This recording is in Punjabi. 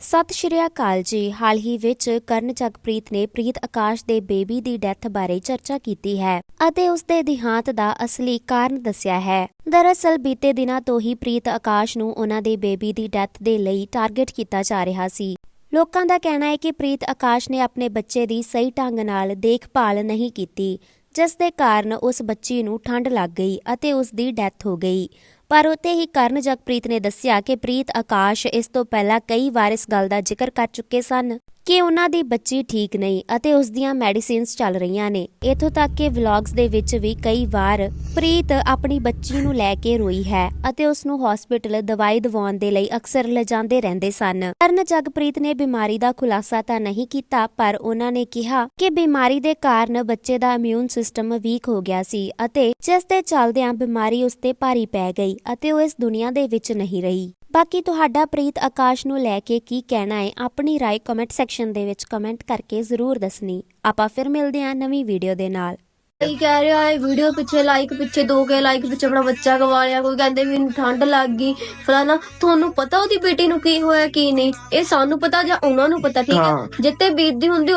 ਸਤਿ ਸ਼੍ਰੀ ਅਕਾਲ ਜੀ। ਹਾਲ ਹੀ ਵਿੱਚ ਕਰਨ ਜਗਪ੍ਰੀਤ ਨੇ ਪ੍ਰੀਤ ਆਕਾਸ਼ ਦੇ ਬੇਬੀ ਦੀ ਡੈਥ ਬਾਰੇ ਚਰਚਾ ਕੀਤੀ ਹੈ ਅਤੇ ਉਸ ਦੇ ਦਿਹਾਂਤ ਦਾ ਅਸਲੀ ਕਾਰਨ ਦੱਸਿਆ ਹੈ। ਦਰਅਸਲ ਬੀਤੇ ਦਿਨਾਂ ਤੋਂ ਹੀ ਪ੍ਰੀਤ ਆਕਾਸ਼ ਨੂੰ ਉਹਨਾਂ ਦੇ ਬੇਬੀ ਦੀ ਡੈਥ ਦੇ ਲਈ ਟਾਰਗੇਟ ਕੀਤਾ ਜਾ ਰਿਹਾ ਸੀ। ਲੋਕਾਂ ਦਾ ਕਹਿਣਾ ਹੈ ਕਿ ਪ੍ਰੀਤ ਆਕਾਸ਼ ਨੇ ਆਪਣੇ ਬੱਚੇ ਦੀ ਸਹੀ ਢੰਗ ਨਾਲ ਦੇਖਭਾਲ ਨਹੀਂ ਕੀਤੀ, ਜਿਸ ਦੇ ਕਾਰਨ ਉਸ ਬੱਚੀ ਨੂੰ ਠੰਡ ਲੱਗ ਗਈ ਅਤੇ ਉਸ ਦੀ ਡੈਥ ਹੋ ਗਈ। ਪਰ ਉੱਤੇ ਹੀ ਕਰਨ ਜਗਪ੍ਰੀਤ ਨੇ ਦੱਸਿਆ ਕਿ ਪ੍ਰੀਤ ਆਕਾਸ਼ ਇਸ ਤੋਂ ਪਹਿਲਾਂ ਕਈ ਵਾਰ ਇਸ ਗੱਲ ਦਾ ਜ਼ਿਕਰ ਕਰ ਚੁੱਕੇ ਸਨ। ਕਿ ਉਹਨਾਂ ਦੀ ਬੱਚੀ ਠੀਕ ਨਹੀਂ ਅਤੇ ਉਸ ਦੀਆਂ ਮੈਡੀਸਿਨਸ ਚੱਲ ਰਹੀਆਂ ਨੇ। ਇਥੋਂ ਤੱਕ ਕਿ ਵਲੌਗਸ ਦੇ ਵਿੱਚ ਵੀ ਕਈ ਵਾਰ ਪ੍ਰੀਤ ਆਪਣੀ ਬੱਚੀ ਨੂੰ ਲੈ ਕੇ ਰੋਈ ਹੈ ਅਤੇ ਉਸ ਨੂੰ ਹਸਪੀਟਲ ਦਵਾਈ ਦਿਵਾਉਣ ਦੇ ਲਈ ਅਕਸਰ ਲਿਜਾਂਦੇ ਰਹਿੰਦੇ ਸਨ। ਕਰਨ ਜਗਪ੍ਰੀਤ ਨੇ ਬਿਮਾਰੀ ਦਾ ਖੁਲਾਸਾ ਤਾਂ ਨਹੀਂ ਕੀਤਾ, ਪਰ ਉਹਨਾਂ ਨੇ ਕਿਹਾ ਕਿ ਬਿਮਾਰੀ ਦੇ ਕਾਰਨ ਬੱਚੇ ਦਾ ਇਮਿਊਨ ਸਿਸਟਮ ਵੀਕ ਹੋ ਗਿਆ ਸੀ ਅਤੇ ਜਿਸ ਦੇ ਚੱਲਦਿਆਂ ਬਿਮਾਰੀ ਉਸ ਤੇ ਭਾਰੀ ਪੈ ਗਈ ਅਤੇ ਉਹ ਇਸ ਦੁਨੀਆ ਦੇ ਵਿੱਚ ਨਹੀਂ ਰਹੀ। ਬਾਕੀ ਤੁਹਾਡਾ ਪ੍ਰੀਤ ਆਕਾਸ਼ ਨੂੰ ਲੈ ਕੇ ਕੀ ਕਹਿਣਾ ਹੈ ਆਪਣੀ ਰਾਏ ਕਮੈਂਟ ਸੈਕਸ਼ਨ ਦੇ ਵਿੱਚ ਕਮੈਂਟ ਕਰਕੇ ਜ਼ਰੂਰ ਦੱਸਣੀ। ਆਪਾਂ ਫਿਰ ਮਿਲਦੇ ਹਾਂ ਨਵੀਂ ਵੀਡੀਓ ਦੇ ਨਾਲ। ਕਈ ਕਹਿ ਰਿਹਾ ਹੈ ਵੀਡੀਓ ਪਿੱਛੇ ਲਾਈਕ ਪਿੱਛੇ 2k ਲਾਈਕ ਪਿੱਛੇ ਆਪਣਾ ਬੱਚਾ ਗਵਾ ਲਿਆ ਕੋਈ ਕਹਿੰਦੇ ਮੈਨੂੰ ਠੰਡ ਲੱਗ ਗਈ। ਫਲਾਣਾ ਤੁਹਾਨੂੰ ਪਤਾ ਉਹਦੀ ਬੇਟੀ ਨੂੰ ਕੀ ਹੋਇਆ ਕੀ ਨਹੀਂ? ਇਹ ਸਾਨੂੰ ਪਤਾ ਜਾਂ ਉਹਨਾਂ ਨੂੰ ਪਤਾ ਠੀਕ। ਹੈ? ਜਿੱਤੇ ਬੀਤਦੀ ਹੁੰਦੀ